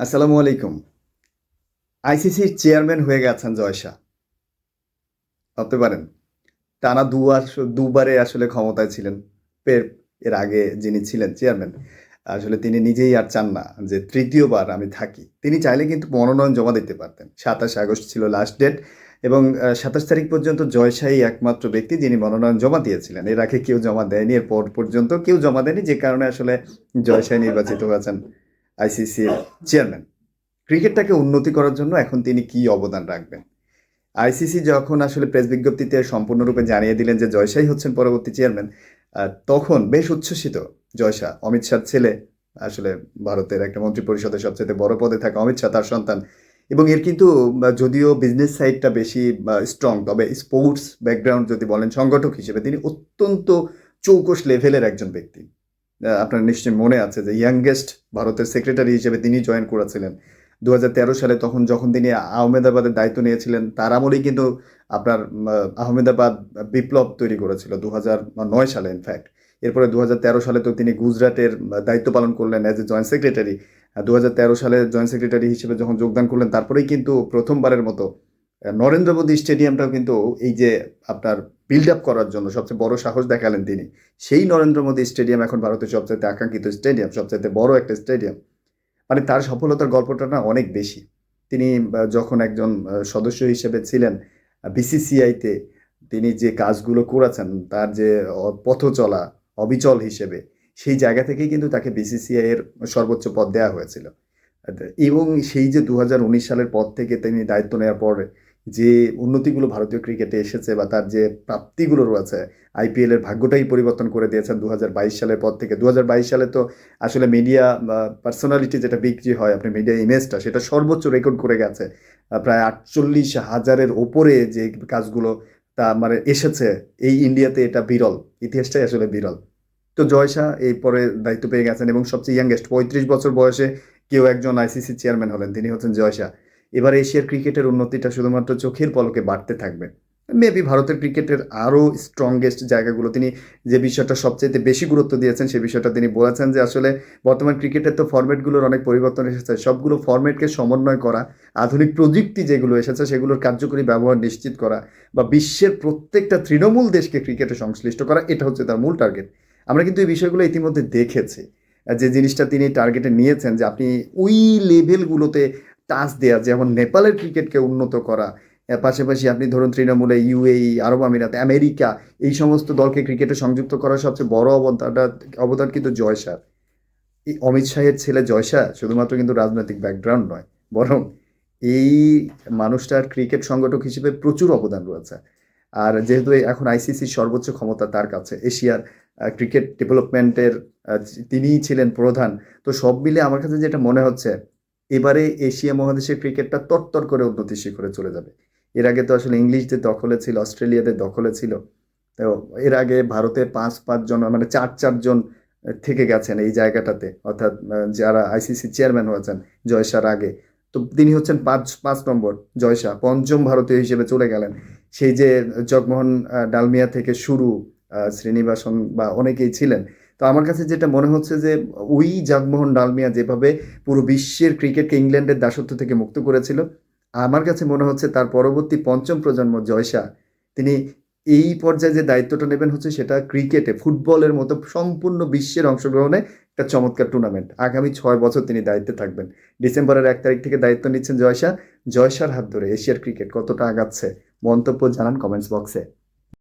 আসসালামু আলাইকুম। আইসিসির চেয়ারম্যান হয়ে গেছেন জয় শাহ ভাবতে পারেন, টানা দুবার দুবারে আসলে ক্ষমতায় ছিলেন। পের, এর আগে যিনি ছিলেন চেয়ারম্যান, আসলে তিনি নিজেই আর চান না যে তৃতীয়বার আমি থাকি। তিনি চাইলে কিন্তু মনোনয়ন জমা দিতে পারতেন। সাতাশ আগস্ট ছিল লাস্ট ডেট এবং সাতাশ তারিখ পর্যন্ত জয় শাহই একমাত্র ব্যক্তি যিনি মনোনয়ন জমা দিয়েছিলেন। এর আগে কেউ জমা দেয়নি, এর পর পর্যন্ত কেউ জমা দেয়নি, যে কারণে আসলে জয় শাহ নির্বাচিত হয়েছেন। আইসিসির চেয়ারম্যান ক্রিকেটটাকে উন্নতি করার জন্য এখন তিনি কি অবদান রাখবেন? আইসিসি যখন আসলে প্রেস বিজ্ঞপ্তিতে সম্পূর্ণরূপে জানিয়ে দিলেন যে জয়শাই হচ্ছেন পরবর্তী চেয়ারম্যান তখন বেশ উচ্ছ্বসিত জয়শা অমিত শাহর ছেলে, আসলে ভারতের একটা মন্ত্রী পরিষদের সবচেয়ে বড় পদে থাকা অমিত শাহ, তার সন্তান। এবং এর কিন্তু যদিও বিজনেস সাইডটা বেশি স্ট্রং তবে স্পোর্টস ব্যাকগ্রাউন্ড যদি বলেন, সংগঠক হিসেবে তিনি অত্যন্ত চৌকস লেভেলের একজন ব্যক্তি। আপনার নিশ্চয়ই মনে আছে যে ইয়াংগেস্ট ভারতের সেক্রেটারি হিসেবে তিনি জয়েন করেছিলেন। দু হাজার তেরো সালে তখন যখন তিনি আহমেদাবাদের দায়িত্ব নিয়েছিলেন, তার আমলেই কিন্তু আপনার আহমেদাবাদ বিপ্লব তৈরি করেছিল দু নয় সালে ইনফ্যাক্ট এরপরে দু হাজার তেরো সালে তো তিনি গুজরাটের দায়িত্ব পালন করলেন অ্যাজ এ জয়েন্ট সেক্রেটারি দু হাজার তেরো সালে জয়েন্ট সেক্রেটারি হিসেবে যখন যোগদান করলেন, তারপরেই কিন্তু প্রথমবারের মতো নরেন্দ্র মোদী স্টেডিয়ামটাও কিন্তু এই যে আপনার বিল্ড আপ করার জন্য সবচেয়ে বড় সাহস দেখালেন তিনি। সেই নরেন্দ্র মোদী স্টেডিয়াম এখন ভারতের সবচাইতে আকাঙ্ক্ষিত স্টেডিয়াম, সবচাইতে বড় একটা স্টেডিয়াম। মানে তার সফলতার গল্পটা না অনেক বেশি। তিনি যখন একজন সদস্য হিসেবে ছিলেন বিসিসিআইতে তিনি যে কাজগুলো করেছেন, তার যে পথ চলা, অবিচল হিসেবে, সেই জায়গা থেকেই কিন্তু তাকে বিসিসিআই এর সর্বোচ্চ পদ দেওয়া হয়েছিল। এবং সেই যে দু হাজার উনিশ সালের পর থেকে তিনি দায়িত্ব নেওয়ার পরে যে উন্নতিগুলো ভারতীয় ক্রিকেটে এসেছে বা তার যে প্রাপ্তিগুলো রয়েছে আইপিএল এর ভাগ্যটাই পরিবর্তন করে দিয়েছেন দু হাজার বাইশ সালের পর থেকে। দু হাজার বাইশ সালে তো আসলে মিডিয়া পার্সোনালিটি যেটা বিক্রি হয়, আপনি মিডিয়া ইমেজটা সেটা সর্বোচ্চ রেকর্ড করে গেছে। প্রায় আটচল্লিশ হাজারের ওপরে যে কাজগুলো তা মানে এসেছে, এই ইন্ডিয়াতে এটা বিরল। ইতিহাসটাই আসলে বিরল। তো জয় শাহ এই পরে দায়িত্ব পেয়ে গেছেন এবং সবচেয়ে ইয়াংগেস্ট পঁয়ত্রিশ বছর বয়সে কেউ একজন আইসিসি চেয়ারম্যান হলেন, তিনি হচ্ছেন জয় শাহ। এবার এশিয়ার ক্রিকেটের উন্নতিটা শুধুমাত্র চোখের পলকে বাড়তে থাকবে। মেবি ভারতের ক্রিকেটের আরও স্ট্রংগেস্ট জায়গাগুলো, তিনি যে বিষয়টা সবচেয়ে বেশি গুরুত্ব দিয়েছেন সেই বিষয়টা তিনি বলেছেন যে আসলে বর্তমান ক্রিকেটের তো ফরম্যাটগুলোর অনেক পরিবর্তন এসেছে। সবগুলো ফরম্যাটকে সমন্বয় করা, আধুনিক প্রযুক্তি যেগুলো এসেছে, সেগুলোর কার্যকরী ব্যবহার নিশ্চিত করা বা বিশ্বের প্রত্যেকটা তৃণমূল দেশকে ক্রিকেটে সংশ্লিষ্ট করা, এটা হচ্ছে তার মূল টার্গেট আমরা কিন্তু এই বিষয়গুলো ইতিমধ্যে দেখেছি। যে জিনিসটা তিনি টার্গেটে নিয়েছেন যে আপনি ওই লেভেলগুলোতে টাচ দেওয়া যেমন নেপালের ক্রিকেটকে উন্নত করা। পাশাপাশি আপনি ধরুন তৃণমূলে ইউএই, আরব আমিরাত, আমেরিকা, এই সমস্ত দলকে ক্রিকেটে সংযুক্ত করার সবচেয়ে বড় অবদানটা অবদান কিন্তু জয় শাহ এই অমিত শাহের ছেলে জয় শাহ শুধুমাত্র কিন্তু রাজনৈতিক ব্যাকগ্রাউন্ড নয়, বরং এই মানুষটার ক্রিকেট সংগঠক হিসেবে প্রচুর অবদান রয়েছে। আর যেহেতু এখন আইসিসির সর্বোচ্চ ক্ষমতা তার কাছে, এশিয়ার ক্রিকেট ডেভেলপমেন্টের তিনিই ছিলেন প্রধান, তো সব মিলে আমার কাছে যেটা মনে হচ্ছে এবারে এশিয়া মহাদেশের ক্রিকেটটা তরতর করে উন্নতি শিখরে চলে যাবে। এর আগে তো আসলে ইংলিশদের দখলে ছিল, অস্ট্রেলিয়াদের দখলে ছিল। তো এর আগে ভারতে পাঁচ পাঁচজন মানে চার চারজন থেকে গেছেন এই জায়গাটাতে। অর্থাৎ যারা আইসিসি চেয়ারম্যান হয়েছেন জয়শার আগে। তো তিনি হচ্ছেন পাঁচ পাঁচ নম্বর জয়শা পঞ্চম ভারতীয় হিসেবে চলে গেলেন। সেই যে জগমোহন ডালমিয়া থেকে শুরু শ্রীনিবাসন বা অনেকেই ছিলেন তো আমার কাছে যেটা মনে হচ্ছে যে, ওই জগমোহন ডালমিয়া যেভাবে পুরো বিশ্বের ক্রিকেটকে ইংল্যান্ডের দাসত্ব থেকে মুক্ত করেছিল, আমার কাছে মনে হচ্ছে তার পরবর্তী পঞ্চম প্রজন্ম জয়শা তিনি এই পর্যায়ে যে দায়িত্বটা নেবেন হচ্ছে সেটা ক্রিকেটে, ফুটবলের মতো সম্পূর্ণ বিশ্বের অংশগ্রহণে একটা চমৎকার টুর্নামেন্ট আগামী ছয় বছর তিনি দায়িত্বে থাকবেন। ডিসেম্বরের এক তারিখ থেকে দায়িত্ব নিচ্ছেন জয়শা জয়শার হাত ধরে এশিয়ার ক্রিকেট কতটা আগাচ্ছে? মন্তব্য জানান কমেন্টস বক্সে